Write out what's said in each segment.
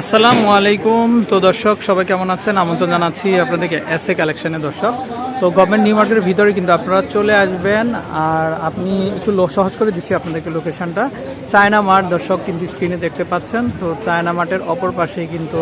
আসসালামু আলাইকুম। তো দর্শক, সবাই কেমন আছেন? আমন্ত্রণ জানাচ্ছি আপনাদেরকে এস এ কালেকশনের দর্শক। তো গভর্নমেন্ট নিউ মার্কেটের ভিতরে কিন্তু আপনারা চলে আসবেন। আর আপনি একটু সহজ করে দিচ্ছি আপনাদেরকে লোকেশনটা। চায়না মার্ট দর্শক, কিন্তু স্ক্রিনে দেখতে পাচ্ছেন। তো চায়না মার্টের অপর পাশেই কিন্তু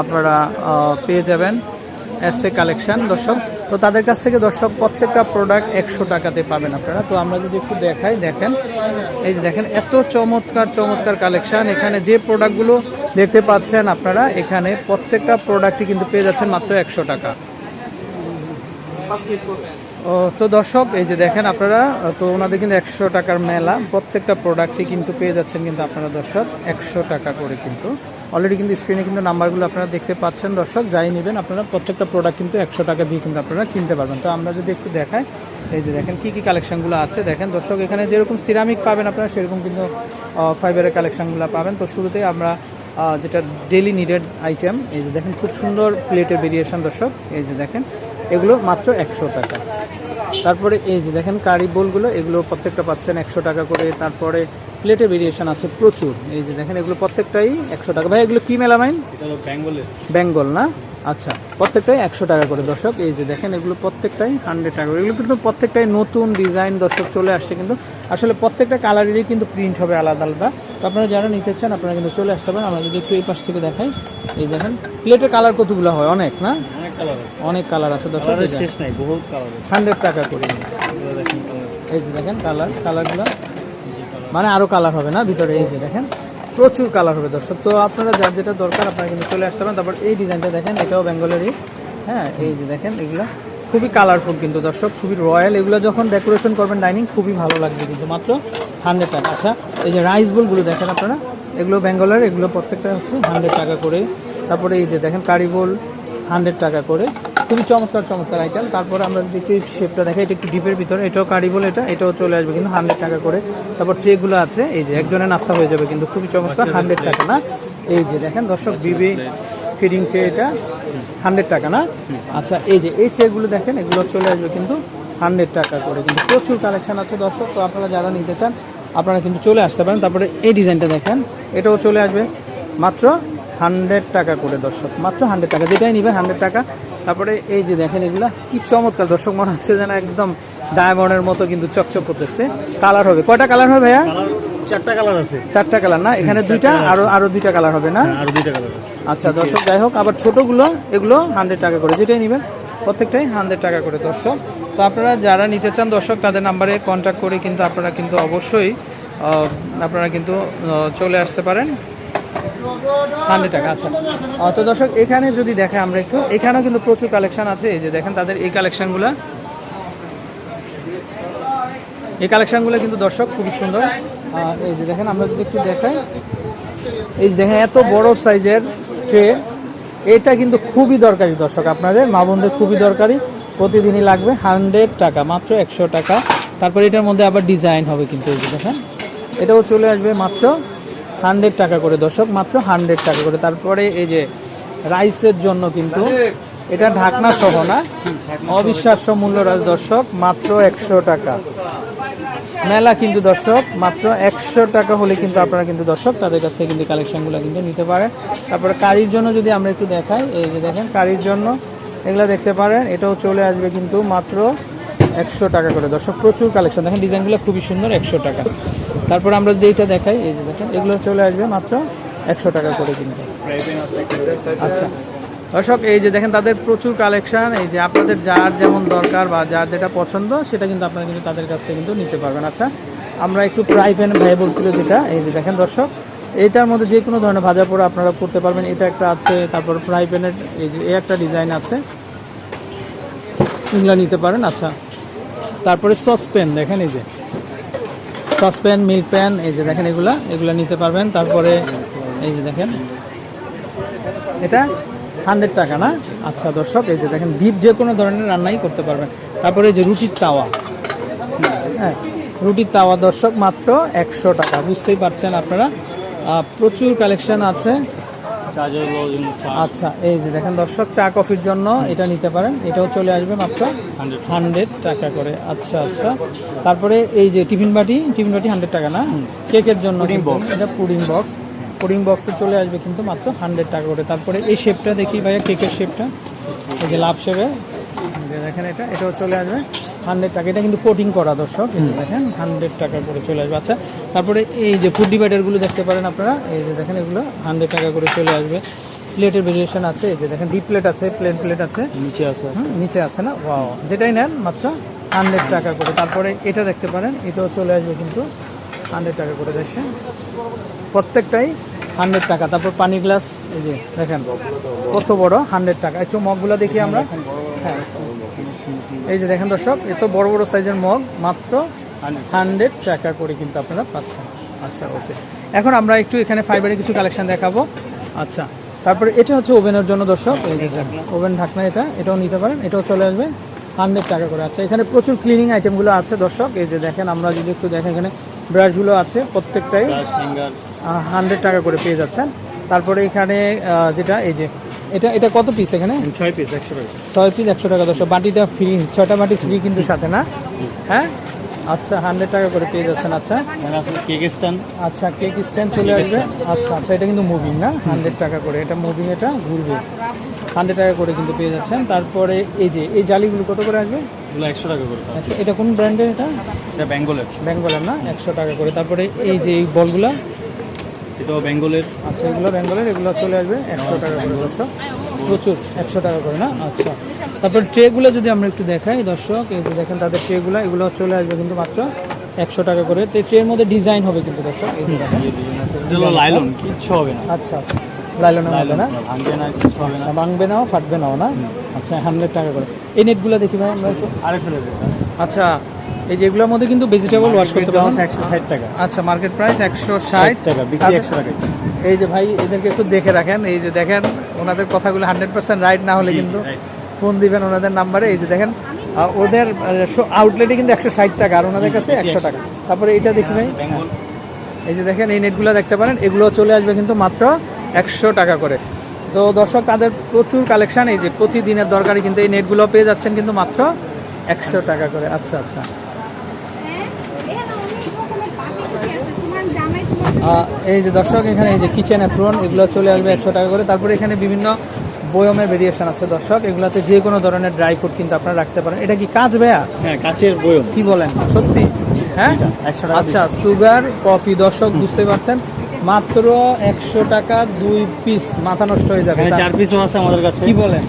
আপনারা পেয়ে যাবেন এস এ কালেকশন। দর্শক তো তাদের কাছ থেকে দর্শক, প্রত্যেকটা প্রোডাক্ট একশো টাকাতে পাবেন আপনারা। তো আমরা যদি একটু দেখাই, দেখেন। এই যে দেখেন, এত চমৎকার চমৎকার কালেকশান এখানে যে প্রোডাক্টগুলো দেখতে পাচ্ছেন আপনারা, এখানে প্রত্যেকটা প্রোডাক্টই কিন্তু পেয়ে যাচ্ছেন মাত্র একশো টাকা। ও, তো দর্শক, এই যে দেখেন আপনারা, তো ওনাদের কিন্তু একশো টাকার মেলা। প্রত্যেকটা প্রোডাক্টই কিন্তু পেয়ে যাচ্ছেন কিন্তু আপনারা দর্শক, একশো টাকা করে কিন্তু। অলরেডি কিন্তু স্ক্রিনে কিন্তু নাম্বারগুলো আপনারা দেখতে পাচ্ছেন, দর্শক। যাই নেবেন, আপনারা প্রত্যেকটা প্রোডাক্ট কিন্তু একশো টাকা দিয়ে কিন্তু আপনারা কিনতে পারবেন। তো আমরা যদি একটু দেখাই, এই যে দেখেন কী কী কালেকশনগুলো আছে। দেখেন দর্শক, এখানে যেরকম সিরামিক পাবেন আপনারা, সেরকম কিন্তু ফাইবারের কালেকশনগুলো পাবেন। তো শুরুতেই আমরা যেটা ডেলি নিডেড আইটেম এই যে দেখেন খুব সুন্দর প্লেটের ভেরিয়েশন দর্শক। এই যে দেখেন, এগুলো মাত্র একশো টাকা। তারপরে এই যে দেখেন কারি বোলগুলো এগুলো প্রত্যেকটা পাচ্ছেন একশো টাকা করে। তারপরে প্লেটের ভেরিয়েশন আছে প্রচুর। এই যে দেখেন এগুলো প্রত্যেকটাই একশো টাকা। ভাই এগুলো কি মেলামাইন? বেঙ্গল না? আচ্ছা প্রত্যেকটাই একশো টাকা করে দর্শক। এই যে দেখেন এগুলো প্রত্যেকটাই হান্ড্রেড টাকা করে। এগুলো কিন্তু প্রত্যেকটাই নতুন ডিজাইন দর্শক চলে আসছে কিন্তু আসলে প্রত্যেকটা কালারেরই কিন্তু প্রিন্ট হবে আলাদা আলাদা। তো আপনারা যারা নিতে চান আপনারা কিন্তু চলে আসতে পারেন। আমরা যদি একটু এই পাশ থেকে দেখাই। এই দেখেন প্লেটের কালার কতগুলো হয়? অনেক না? অনেক কালার আছে। দর্শক। শেষ নাই বহুত কালার হান্ড্রেড টাকা করে। এই যে দেখেন কালার কালারগুলো মানে আরও কালার হবে না ভিতরে এই যে দেখেন? প্রচুর কালার হবে দর্শক। তো আপনারা যার যেটা দরকার, আপনারা কিন্তু চলে আসতে পারেন। তারপর এই ডিজাইনটা দেখেন, এটাও বেঙ্গলেরই। হ্যাঁ এই যে দেখেন, এগুলো খুবই কালারফুল কিন্তু দর্শক, খুবই রয়্যাল এগুলো যখন ডেকোরেশন করবেন ডাইনিং খুবই ভালো লাগবে কিন্তু, মাত্র হান্ড্রেড টাকা। আচ্ছা এই যে রাইস বোলগুলো দেখেন আপনারা, এগুলো বেঙ্গলের, এগুলো প্রত্যেকটা হচ্ছে হান্ড্রেড টাকা করে। তারপরে এই যে দেখেন কারি বোল হান্ড্রেড টাকা করে। খুবই চমৎকার চমৎকার আইটেম তারপরে আমরা যদি একটু শেপটা দেখাই এটা একটু ডিপের ভিতরে। এটাও কারি বলে এটা এটাও চলে আসবে কিন্তু হান্ড্রেড টাকা করে। তারপর ট্রেগুলো আছে এই যে একজনের নাস্তা হয়ে যাবে কিন্তু খুবই চমৎকার হান্ড্রেড টাকা না? এই যে দেখেন দর্শক বিবি ফিডিং ট্রে এটা হান্ড্রেড টাকা না? আচ্ছা এই যে এই ট্রেগুলো দেখেন এগুলো চলে আসবে কিন্তু হান্ড্রেড টাকা করে। কিন্তু প্রচুর কালেকশন আছে দর্শক তো আপনারা যারা নিতে চান আপনারা কিন্তু চলে আসতে পারেন। তারপরে এই ডিজাইনটা দেখেন এটাও চলে আসবে। মাত্র হান্ড্রেড টাকা করে দর্শক মাত্র হান্ড্রেড টাকা। যেটাই নেবেন হান্ড্রেড টাকা। তারপরে এই যে দেখেন এগুলা কি চমৎকার দর্শক মনে হচ্ছে যেন একদম ডায়মন্ডের মতো কিন্তু চকচক করতেছে। কালার হবে। কয়টা কালার হবে ভাইয়া? চারটা কালার আছে। চারটা কালার না? এখানে দুইটা আরও আরও দুইটা কালার হবে না? হ্যাঁ, আরও দুইটা কালার আছে। আচ্ছা দর্শক যাই হোক আবার ছোটোগুলো এগুলো হান্ড্রেড টাকা করে যেটাই নেবেন প্রত্যেকটাই হান্ড্রেড টাকা করে দর্শক। তো আপনারা যারা নিতে চান দর্শক তাদের নাম্বারে কন্ট্যাক্ট করে কিন্তু আপনারা কিন্তু অবশ্যই আপনারা কিন্তু চলে আসতে পারেন। হান্ড্রেড টাকা আচ্ছা। তো দর্শক, এখানে যদি দেখে আমরা একটু, এখানেও কিন্তু প্রচুর কালেকশন আছে। এই যে দেখেন, তাদের এই কালেকশনগুলো এই কালেকশনগুলো কিন্তু দর্শক খুবই সুন্দর। এই যে দেখেন, আমরা যদি একটু দেখাই। এই যে দেখেন, এত বড় সাইজের ট্রে। এটা কিন্তু খুবই দরকারি দর্শক আপনাদের। মা বোনদের খুবই দরকারি। প্রতিদিনই লাগবে হান্ড্রেড টাকা, মাত্র একশো টাকা। তারপর এটার মধ্যে আবার ডিজাইন হবে কিন্তু এই যে দেখেন। এটাও চলে আসবে মাত্র হান্ড্রেড টাকা করে দর্শক, মাত্র হান্ড্রেড টাকা করে। তারপরে এই যে রাইসের জন্য কিন্তু এটা ঢাকনা সহ না, অবিশ্বাস্য মূল্য দর্শক, মাত্র একশো টাকা। মেলা কিন্তু দর্শক, মাত্র একশো টাকা হলে কিন্তু আপনারা কিন্তু দর্শক তাদের কাছ থেকে কিন্তু কালেকশনগুলো কিন্তু নিতে পারেন। তারপরে কারির জন্য যদি আমরা একটু দেখাই, এই যে দেখেন কারির জন্য, এগুলো দেখতে পারেন, এটাও চলে আসবে কিন্তু মাত্র একশো টাকা করে। দর্শক, প্রচুর কালেকশন দেখেন ডিজাইনগুলো খুবই সুন্দর, একশো টাকা। তারপর আমরা যদি এইটা দেখাই, এই যে দেখেন, এগুলো চলে আসবে মাত্র একশো টাকা করে কিন্তু। আচ্ছা। দর্শক, এই যে দেখেন, তাদের প্রচুর কালেকশান, এই যে আপনাদের যার যেমন দরকার বা যার যেটা পছন্দ, সেটা কিন্তু আপনারা কিন্তু তাদের কাছ থেকে কিন্তু নিতে পারবেন। আচ্ছা আমরা একটু ফ্রাই প্যান ভাই বলছিল যেটা, এই যে দেখেন দর্শক এইটার মধ্যে যে কোনো ধরনের ভাজা পোড়া আপনারা করতে পারবেন। এটা একটা আছে, তারপর ফ্রাই প্যানের এই যে এই একটা ডিজাইন আছে। এগুলো নিতে পারেন আচ্ছা। তারপরে সসপ্যান দেখেন এই যে। সসপ্যান মিল্ক প্যান এই যে দেখেন এগুলা, এগুলো নিতে পারবেন। তারপরে এই যে দেখেন, এটা হান্ড্রেড টাকা না? আচ্ছা দর্শক, এই যে দেখেন, ডিপ যে কোনো ধরনের রান্নাই করতে পারবেন। তারপরে যে রুটির তাওয়া। হ্যাঁ রুটির তাওয়া দর্শক, মাত্র একশো টাকা। বুঝতেই পারছেন আপনারা। প্রচুর কালেকশন আছে। আচ্ছা এই যে দেখেন দর্শক চা কফির জন্য এটা নিতে পারেন। এটাও চলে আসবে মাত্র হান্ড্রেড টাকা। করে। আচ্ছা আচ্ছা। তারপরে এই যে টিফিন বাটি টিফিন বাটি হান্ড্রেড টাকা না? কেকের জন্য। এটা পুডিং বক্স। কোডিং বক্সে চলে আসবে কিন্তু মাত্র হান্ড্রেড টাকা করে। তারপরে এই শেপটা দেখি ভাইয়া কেকের শেপটা। এই যে লাভ শেপে। দেখেন এটা এটাও চলে আসবে। হান্ড্রেড টাকা এটা কিন্তু কোটিং করা দর্শক দেখেন হান্ড্রেড টাকা করে চলে আসবে। আচ্ছা তারপরে এই যে ফুড ডিভাইডারগুলো দেখতে পারেন আপনারা এই যে দেখেন এগুলো হান্ড্রেড টাকা করে চলে আসবে। প্লেটের ভেরিয়েশন আছে এই যে দেখেন ডিপ প্লেট আছে প্লেন প্লেট আছে। নিচে আছে। নিচে আছে না? ওয়াও যেটাই নেন মাত্র হান্ড্রেড টাকা করে। তারপরে এটা দেখতে পারেন এটাও চলে আসবে কিন্তু হান্ড্রেড টাকা করে দেখছেন প্রত্যেকটাই হান্ড্রেড টাকা। তারপর পানি গ্লাস এই যে দেখেন কত বড় হান্ড্রেড টাকা। এই মগগুলো দেখি আমরা। হ্যাঁ এই যে দেখেন দর্শক এত বড় বড় সাইজের মগ মাত্র হান্ড্রেড টাকা করে কিন্তু আপনারা পাচ্ছেন। আচ্ছা ওকে। এখন আমরা একটু এখানে ফাইবারের কিছু কালেকশন দেখাবো। আচ্ছা তারপরে এটা হচ্ছে ওভেনের জন্য দর্শক এই যে ওভেন ঢাকনা এটা এটাও নিতে পারেন এটাও চলে আসবে হান্ড্রেড টাকা করে। আচ্ছা এখানে প্রচুর ক্লিনিং আইটেমগুলো আছে দর্শক এই যে দেখেন আমরা যদি একটু দেখেন এখানে ব্রাশগুলো আছে প্রত্যেকটাই হান্ড্রেড টাকা করে পেয়ে যাচ্ছেন। তারপরে এখানে যেটা এই যে এটা এটা কত পিস এখানে? ছয় পিস একশো টাকা। ছয় পিস একশো টাকা দশ বাটিটা ফ্রি ছয়টা বাটি ফ্রি কিন্তু সাথে না? হ্যাঁ? আচ্ছা হান্ড্রেড টাকা করে পেয়ে যাচ্ছেন আচ্ছা। কেক স্ট্যান্ড আচ্ছা কেক স্ট্যান্ড চলে আসবে। আচ্ছা আচ্ছা এটা কিন্তু মুভিং না? হান্ড্রেড টাকা করে। এটা মুভিং এটা ঘুরবে। হান্ড্রেড টাকা করে কিন্তু পেয়ে যাচ্ছেন। তারপরে এই যে এই জালিগুলো কত করে আসবে? একশো টাকা করে। এটা কোন ব্র্যান্ডের এটা? এটা বেঙ্গলের বেঙ্গলের না? একশো টাকা করে। তারপরে এই যে এই বলগুলো? এটাও বেঙ্গলের। আচ্ছা এগুলো বেঙ্গলের এগুলো চলে আসবে একশো টাকা করে দর্শক। প্রচুর একশো টাকা করে না? আচ্ছা। তারপর ট্রেগুলো যদি আমরা একটু দেখাই দর্শক এই যে দেখেন তাদের ট্রেগুলো এগুলো চলে আসবে কিন্তু মাত্র একশো টাকা করে। তো ট্রের মধ্যে ডিজাইন হবে কিন্তু দর্শক লাইলন কিচ্ছু হবে না। আচ্ছা আচ্ছা। লাইলনের মধ্যে না? ভাঙবে নাও ফাটবে নাও না? আচ্ছা হান্ড্রেড টাকা করে। এই নেটগুলো দেখি ভাই আমরা একটু আরেকটা আচ্ছা এই যেগুলোর মধ্যে কিন্তু ভেজিটেবল ওয়াশ করতে পারবেন। একশো ষাট টাকা। আচ্ছা মার্কেট প্রাইস একশো ষাট ষাট। টাকা বিক্রি একশো টাকা। এই যে ভাই এদেরকে একটু দেখে রাখেন। এই যে দেখেন ওনাদের কথাগুলো হান্ড্রেড পার্সেন্ট রাইট না হলে কিন্তু ফোন দিবেন ওনাদের নাম্বারে। এই যে দেখেন ওদের আউটলেটে কিন্তু একশো ষাট টাকা আর ওনাদের কাছে একশো টাকা। তারপরে এটা দেখি ভাই। এই যে দেখেন এই নেটগুলো দেখতে পারেন। এগুলো চলে আসবে কিন্তু মাত্র একশো টাকা করে। তো দর্শক তাদের প্রচুর কালেকশন এই যে প্রতিদিনের দরকারি কিন্তু এই নেটগুলো পেয়ে যাচ্ছেন কিন্তু মাত্র একশো টাকা করে। আচ্ছা আচ্ছা। এই যে দর্শক এখানে এই যে কিচেন অ্যাপ্রন এগুলো চলে আসবে একশো টাকা করে। তারপরে এখানে বিভিন্ন বয়মের ভেরিয়েশন আছে দর্শক। এগুলাতে যে কোনো ধরনের ড্রাই ফ্রুট কিন্তু আপনারা রাখতে পারেন। এটা কি কাজ ভাইয়া? হ্যাঁ কাচের বয়ম। কি বলেন? সত্যি? হ্যাঁ? একশো আচ্ছা সুগার কফি দর্শক বুঝতে পারছেন? মাত্র একশো টাকা দুই পিস মাথা নষ্ট হয়ে যাবে চার পিসও আছে আমাদের কাছে। কি বলেন?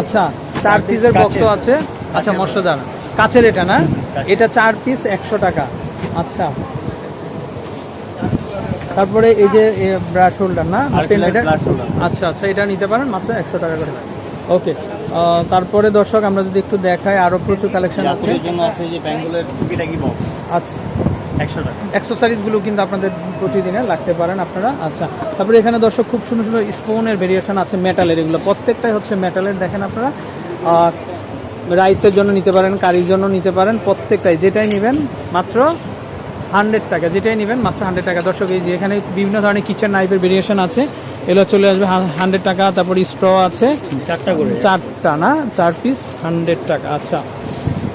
আচ্ছা চার পিসের কাচের। আছে। আচ্ছা কাচের মশলাদার কাছের এটা না? এটা চার পিস একশো টাকা। আচ্ছা। তারপরে এই যে ব্রাশ হোল্ডার না। আচ্ছা আচ্ছা এটা নিতে পারেন মাত্র একশো টাকা করে। ওকে তারপরে দর্শক আমরা যদি একটু দেখাই আরও প্রচুর কালেকশন আছে। আচ্ছা। অ্যাক্সেসরিজগুলো কিন্তু আপনাদের প্রতিদিনে লাগতে পারেন আপনারা। আচ্ছা তারপরে এখানে দর্শক খুব সুন্দর সুন্দর স্পুনের ভেরিয়েশন আছে মেটালের এগুলো প্রত্যেকটাই হচ্ছে মেটালের দেখেন আপনারা। রাইসের জন্য নিতে পারেন কারির জন্য নিতে পারেন প্রত্যেকটাই যেটাই নেবেন মাত্র হান্ড্রেড টাকা যেটাই নেবেন মাত্র হান্ড্রেড টাকা। দর্শক এই যে এখানে বিভিন্ন ধরনের কিচেন নাইফের ভেরিয়েশন আছে। এগুলো চলে আসবে হান্ড্রেড টাকা তারপর স্ট্র আছে। চারটা করে। চারটা না? চার পিস হান্ড্রেড টাকা। আচ্ছা।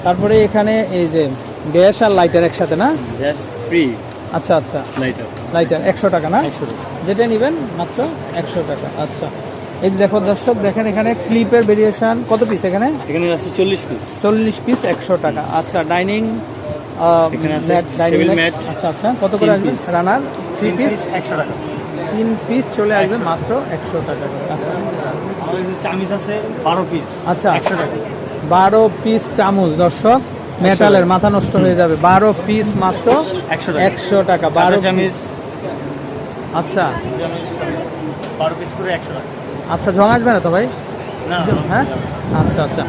তারপরে এখানে এই যে গ্যাস আর লাইটার একসাথে না? Gas free. আচ্ছা আচ্ছা। লাইটার লাইটার একশো টাকা না? একশো টাকা। যেটা নেবেন মাত্র একশো টাকা। আচ্ছা। এই যে দেখো দর্শক দেখেন এখানে ক্লিপের ভেরিয়েশন কত পিস এখানে? এখানে আছে চল্লিশ পিস চল্লিশ পিস একশো টাকা। আচ্ছা ডাইনিং আচ্ছা আচ্ছা। কত করে আসবে? রানার থ্রি পিস একশো টাকা। তিন পিস চলে আসবে মাত্র একশো টাকা আচ্ছা। চামিচ আছে বারো পিস আচ্ছা। একশো টাকা। বারো পিস চামচ দর্শক। মেটালের মাথা নষ্ট হয়ে যাবে। বারো পিস মাত্র একশো টাকা। বারো চামিচ। আচ্ছা। বারো পিস করে একশো টাকা। আচ্ছা জমা আসবে না তো ভাই? হ্যাঁ? আচ্ছা আচ্ছা।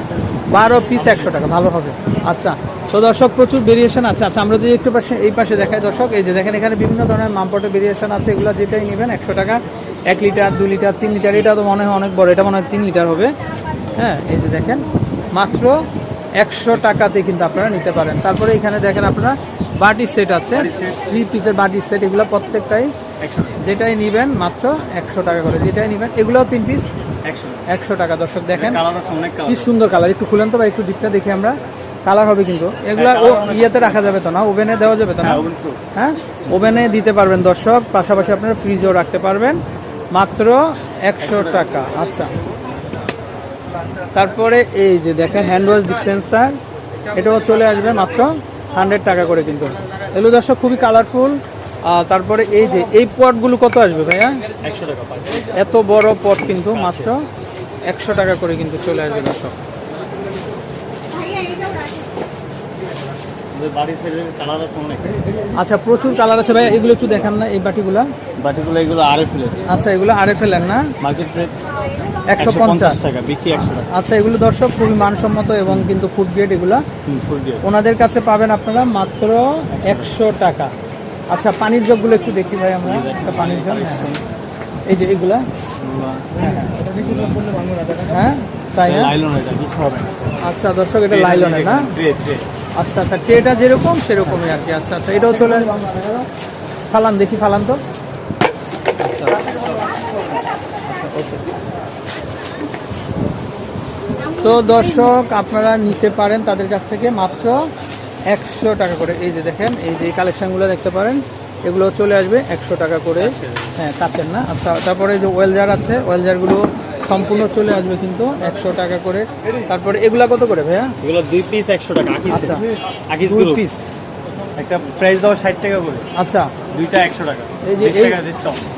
বারো পিস একশো টাকা ভালো হবে। আচ্ছা তো দর্শক প্রচুর ভেরিয়েশন আছে। আচ্ছা আমরা যদি একটু পাশে এই পাশে দেখাই দর্শক এই যে দেখেন এখানে বিভিন্ন ধরনের মামপটের ভেরিয়েশন আছে এগুলো যেটাই নেবেন একশো টাকা। এক লিটার দু লিটার তিন লিটার এটা তো মনে হয় অনেক বড় এটা মনে হয় তিন লিটার হবে। হ্যাঁ এই যে দেখেন মাত্র একশো টাকাতে কিন্তু আপনারা নিতে পারেন। তারপরে এখানে দেখেন আপনারা বাটি সেট আছে। থ্রি পিসের বাটি সেট এগুলো প্রত্যেকটাই যেটাই নেবেন মাত্র একশো টাকা করে যেটাই নেবেন এগুলোও তিন পিস একশো টাকা। দর্শক দেখেন। কি সুন্দর কালার একটু খুলেন তো বা একটু দিকটা দেখি আমরা। কালার হবে কিন্তু। এগুলা ও ইয়েতে রাখা যাবে তো না? ওভেনে দেওয়া যাবে তো না? হ্যাঁ ওভেন হ্যাঁ? ওভেনে দিতে পারবেন দর্শক। পাশাপাশি আপনারা ফ্রিজেও রাখতে পারবেন। মাত্র একশো টাকা। আচ্ছা। তারপরে এই যে দেখেন হ্যান্ড ওয়াশ ডিসপেন্সার এটাও চলে আসবে মাত্র হান্ড্রেড টাকা করে কিন্তু। এগুলো দর্শক খুবই কালারফুল তারপরে এই যে এই পটগুলো কত আসবে ভাইয়া? একশো টাকা এত বড় পট কিন্তু মাত্র একশো টাকা করে কিন্তু চলে আসবে দর্শক। আচ্ছা প্রচুর কালার আছে এগুলো একটু দেখান না এই বাটিগুলা। বাটিগুলো এগুলো আরে ফেলে আচ্ছা এগুলো আরে ফেলেন না? মার্কেট রেট একশো পঞ্চাশ। টাকা বিক্রি একশো আচ্ছা এগুলো দর্শক খুবই মানসম্মত এবং কিন্তু ফুড গ্রেড এগুলা। ওনাদের কাছে পাবেন আপনারা মাত্র একশো টাকা। আচ্ছা পানির জগগুলো একটু দেখি ভাই আমরা। একটা পানির জগ হ্যাঁ। এই যে এগুলা? হ্যাঁ তাই না? লাইলন এটা কিছু হবে না? আচ্ছা দর্শক এটা লাইলনের না আচ্ছা আচ্ছা ট্রেটা যেরকম সেরকমই আর কি। আচ্ছা আচ্ছা এটাও চলে ফালান দেখি ফালান তো। তো দর্শক আপনারা নিতে পারেন তাদের কাছ থেকে মাত্র একশো টাকা করে। এই যে দেখেন এই যে কালেকশনগুলো দেখতে পারেন এগুলো চলে আসবে একশো টাকা করে। হ্যাঁ কাছের না? আচ্ছা তারপরে যে ওয়েল জার আছে ওয়েল জারগুলো সম্পূর্ণ চলে আসবে কিন্তু একশো টাকা করে। তারপরে এগুলা কত করে ভাইয়া? এগুলো দুই পিস একশো টাকা আচ্ছা দুই পিস একটা প্রাইস দাও ষাট টাকা করে। আচ্ছা। দুইটা একশো টাকা। এই যে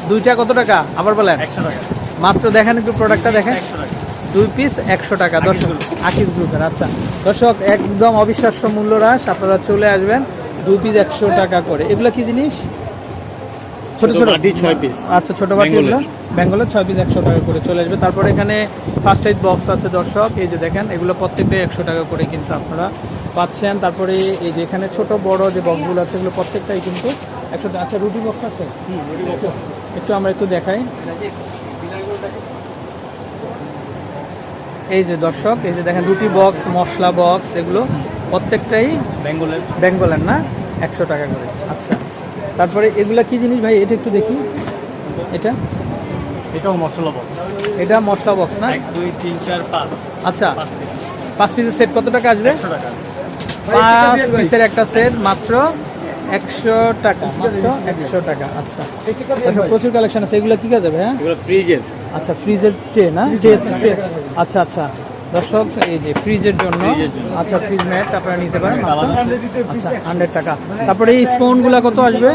দুইটা কত টাকা? আবার বলেন। একশো টাকা। মাত্র দেখেন একটু প্রোডাক্টটা দেখেন। একশো টাকা। দুই পিস একশো টাকা। দর্শক। আকিস গ্রুপের আচ্ছা। দর্শক একদম অবিশ্বাস্য মূল্য হ্রাস। আপনারা চলে আসবেন দুই পিস একশো টাকা করে। এগুলো কি জিনিস? ছোট ছোট বাটি ছয় পিস আচ্ছা ছোট বাটি বেঙ্গলের। এগুলো বেঙ্গলের ছয় পিস একশো টাকা করে চলে আসবে। তারপরে এখানে ফার্স্ট এড বক্স আছে দর্শক। এই যে দেখেন এগুলো প্রত্যেকটাই একশো টাকা করে কিন্তু আপনারা পাচ্ছেন। তারপরে এই যে এখানে ছোট বড় যে বক্সগুলো আছে এগুলো প্রত্যেকটাই কিন্তু একশো টাকা। আচ্ছা রুটি বক্স আছে। একটু আমরা একটু দেখাই। এই যে দর্শক এই যে দেখেন রুটি বক্স মশলা বক্স এগুলো প্রত্যেকটাই বেঙ্গলের। বেঙ্গলের না? একশো টাকা করে। আচ্ছা। তারপরে এগুলা কি জিনিস ভাই? এটা একটু দেখি। এটা? এটাও মশলা বক্স এটা মশলা বক্স না? দুই তিন চার পাঁচ। আচ্ছা। পাঁচ পিসের সেট কত টাকা আসবে? পাঁচ পিসের একটা সেট মাত্র একশো টাকা একশো টাকা আচ্ছা। আচ্ছা, প্রচুর কালেকশন আছে এগুলো কি কাজ যাবে হ্যাঁ? ফ্রিজের আচ্ছা ফ্রিজের ট্রে না? আচ্ছা আচ্ছা। দর্শক এই যে ফ্রিজের জন্য আচ্ছা ফ্রিজ ম্যাট আপনারা নিতে পারেন আচ্ছা হান্ড্রেড টাকা। তারপরে এই স্পুনগুলো কত আসবে?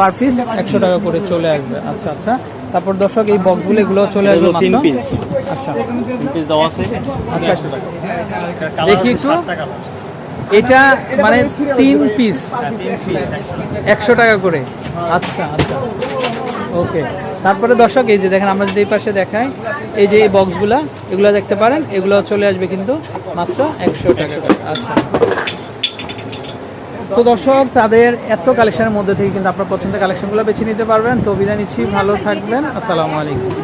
পার পিস একশো টাকা করে চলে আসবে। আচ্ছা আচ্ছা। তারপর দর্শক এই বক্সগুলো এগুলো চলে আসবে তিন পিস আচ্ছা। তিন পিস দেওয়া আছে। আচ্ছা। দেখি একটু। এটা মানে তিন পিস হ্যাঁ, একশো টাকা। করে। আচ্ছা আচ্ছা। ওকে। তারপরে দর্শক এই যে দেখেন আমরা যদি এই পাশে দেখাই এই যে এই বক্সগুলা এগুলো দেখতে পারেন এগুলো চলে আসবে কিন্তু মাত্র একশো টাকা করে। আচ্ছা। তো দর্শক তাদের এত কালেকশনের মধ্যে থেকে কিন্তু আপনার পছন্দের কালেকশনগুলো বেছে নিতে পারবেন। তো বিদায় নিচ্ছি ভালো থাকবেন। আসসালামু আলাইকুম।